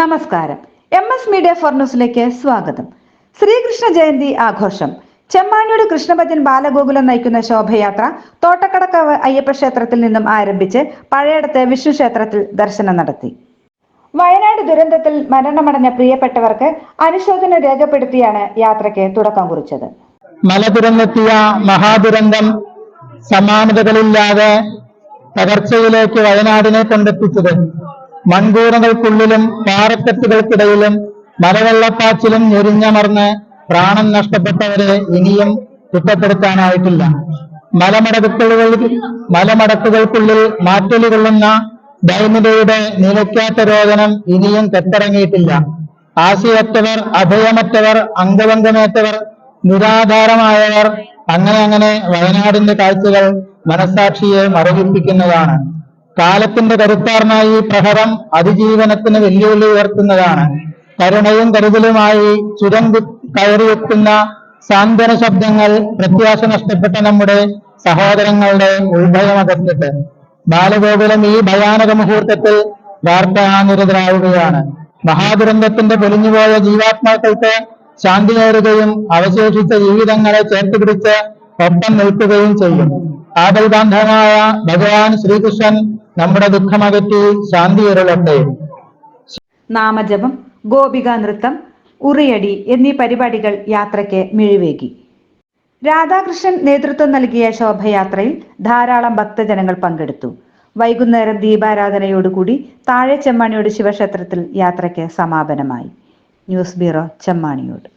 നമസ്കാരം. M S media for ന്യൂസിലേക്ക് സ്വാഗതം. ശ്രീകൃഷ്ണ ജയന്തി ആഘോഷം. ചെമ്മാണിയുടെ കൃഷ്ണഭജൻ ബാലഗോകുലം നയിക്കുന്ന ശോഭയാത്ര തോട്ടക്കടക്കവ് അയ്യപ്പ ക്ഷേത്രത്തിൽ നിന്നും ആരംഭിച്ച് പഴയടത്തെ വിഷ്ണു ക്ഷേത്രത്തിൽ ദർശനം നടത്തി. വയനാട് ദുരന്തത്തിൽ മരണമടഞ്ഞ പ്രിയപ്പെട്ടവർക്ക് അനുശോചനം രേഖപ്പെടുത്തിയാണ് യാത്രയ്ക്ക് തുടക്കം കുറിച്ചത്. മല തുറന്നെത്തിയ മഹാദുരന്തം സമാനതകളില്ലാതെ തകർച്ചയിലേക്ക് വയനാടിനെ കൊണ്ടെത്തിച്ചത് മൺകൂറകൾക്കുള്ളിലും പാറക്കെട്ടുകൾക്കിടയിലും മലവെള്ളപ്പാച്ചിലും ഞെരിഞ്ഞമർന്ന് പ്രാണൻ നഷ്ടപ്പെട്ടവരെ ഇനിയും കുറ്റപ്പെടുത്താനായിട്ടില്ല. മലമടക്കുകളിൽ മലമടക്കുകൾക്കുള്ളിൽ മാറ്റലുകൊള്ളുന്ന കൊള്ളുന്ന ദൈന്യതയുടെ നിലയ്ക്കാത്ത രോദനം ഇനിയും കെട്ടിറങ്ങിയിട്ടില്ല ആശയറ്റവർ അഭയമറ്റവർ അംഗഭംഗമേറ്റവർ നിരാധാരമായവർ അങ്ങനെ അങ്ങനെ വയനാടിന്റെ കാഴ്ചകൾ മനസാക്ഷിയെ മരവിപ്പിക്കുന്നതാണ് കാലത്തിന്റെ കരുത്താറിനായി പ്രഹരം അതിജീവനത്തിന് വെല്ലുവിളി ഉയർത്തുന്നതാണ്. കരുണയും കരുതലുമായി ചുരം കയറിയെത്തുന്ന സാന്ത്വന ശബ്ദങ്ങൾ പ്രത്യാശ നഷ്ടപ്പെട്ട നമ്മുടെ സഹോദരങ്ങളുടെ ഉത്ഭയമകത്തിട്ട് ബാലഗോകുലം ഈ ഭയാനക മുഹൂർത്തത്തിൽ വാർത്താനിരതരാവുകയാണ്. മഹാദുരന്തത്തിന്റെ പൊലിഞ്ഞുപോയ ജീവാത്മാക്കൾക്ക് ശാന്തി നേരുകയും അവശേഷിച്ച ജീവിതങ്ങളെ ചേർത്തുപിടിച്ച് ഒപ്പം നിൽക്കുകയും ചെയ്യും ആദൽബാന്ധവമായ ഭഗവാൻ ശ്രീകൃഷ്ണൻ നമ്മുടെ ദുഃഖമകറ്റി ശാന്തി ഉരുളട്ടെ. നാമജപം ഗോപിക നൃത്തം ഉറിയടി എന്നീ പരിപാടികൾ യാത്രയ്ക്ക് മിഴിവേകി. രാധാകൃഷ്ണൻ നേതൃത്വം നൽകിയ ശോഭയാത്രയിൽ ധാരാളം ഭക്തജനങ്ങൾ പങ്കെടുത്തു. വൈകുന്നേരം ദീപാരാധനയോടുകൂടി താഴെ ചെമ്മാണിയോട് ശിവക്ഷേത്രത്തിൽ യാത്രയ്ക്ക് സമാപനമായി. News bureau Chemmaniyode.